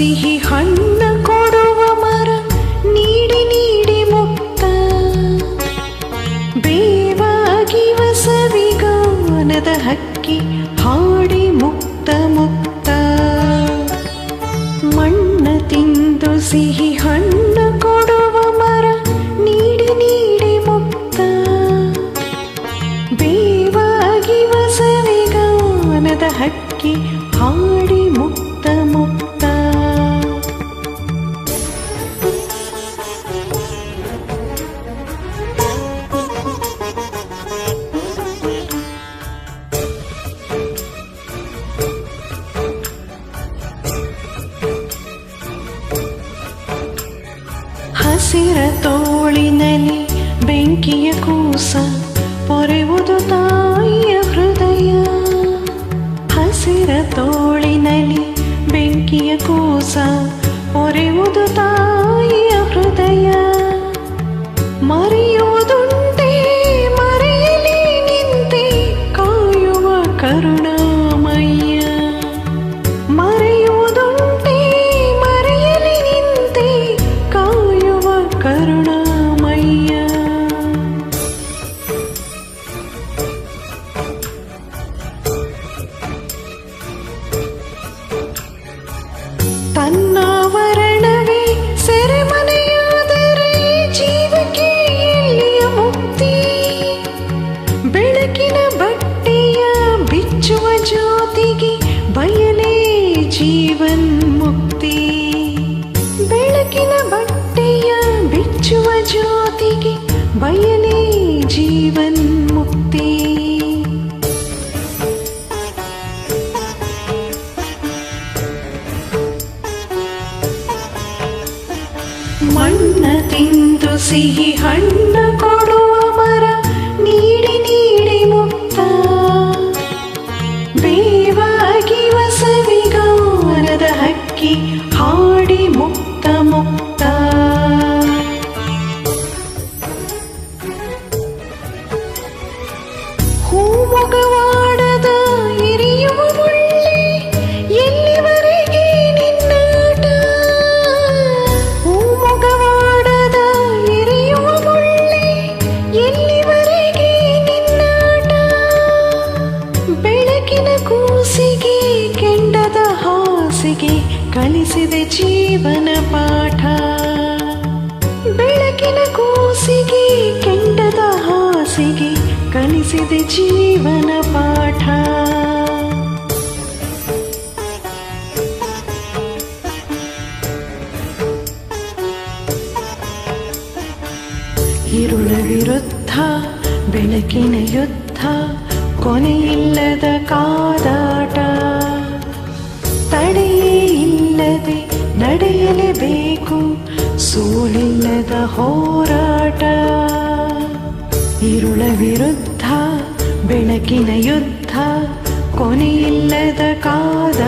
ಸಿಹಿ ಹಣ್ಣ ಕೊಡುವ ಮರ, ನೀಡಿ ನೀಡಿ ಮುಕ್ತ. ಬೇವಾಗಿ ಸವಿಗಾನದ ಹಕ್ಕಿ ಹಾಡಿ ಮುಕ್ತ ಮುಕ್ತ. ಮಣ್ಣ ತಿಂದು ಸಿಹಿ ಹಣ್ಣ ಕೊಡುವ ಮರ, ನೀಡಿ ನೀಡಿ ಮುಕ್ತ. ಬೇವಾಗಿ ಸವಿಗಾನದ ಹಕ್ಕಿ ಹಾಡಿ ಮುಕ್ತ. ಹಸಿರ ತೋಳಿನಲ್ಲಿ ಬೆಂಕಿಯ ಕೂಸ ಪೊರೆವುದು ತಾಯಿಯ ಹೃದಯ. ಹಸಿರ ತೋಳಿನಲ್ಲಿ ಬೆಂಕಿಯ ಕೂಸ ಪೊರೆವುದು ತಾಯಿಯ ಹೃದಯ. ಮರೆಯುವುದುಂಟೆ ಜೀವನ್ ಮುಕ್ತಿ. ಬೆಳಕಿನ ಬಟ್ಟೆಯ ಬಿಚ್ಚುವ ಜ್ಯೋತಿಗೆ ಬಯಲೇ ಜೀವನ್ ಮುಕ್ತಿ. ಮಣ್ಣ ತಿಂದು ಸಿಹಿ ಹಣ್ಣ ಮನಸ್ಸಿಗೆ ಕಲಿಸಿದೆ ಜೀವನ ಪಾಠ. ಬೆಳಕಿನ ಕೂಸಿಗೆ, ಕೆಂಡದ ಹಾಸಿಗೆ ಕಲಿಸಿದೆ ಜೀವನ ಪಾಠ. ಇರುಳ ವಿರುದ್ಧ, ಬೆಳಕಿನ ಯುದ್ಧ, ಕೊನೆಯಿಲ್ಲದ ಕಾದ ಹೋರಾಟ. ಇರುಳ ವಿರುದ್ಧ ಬೆಳಕಿನ ಯುದ್ಧ ಕೊನೆಯಿಲ್ಲದ ಕಾದ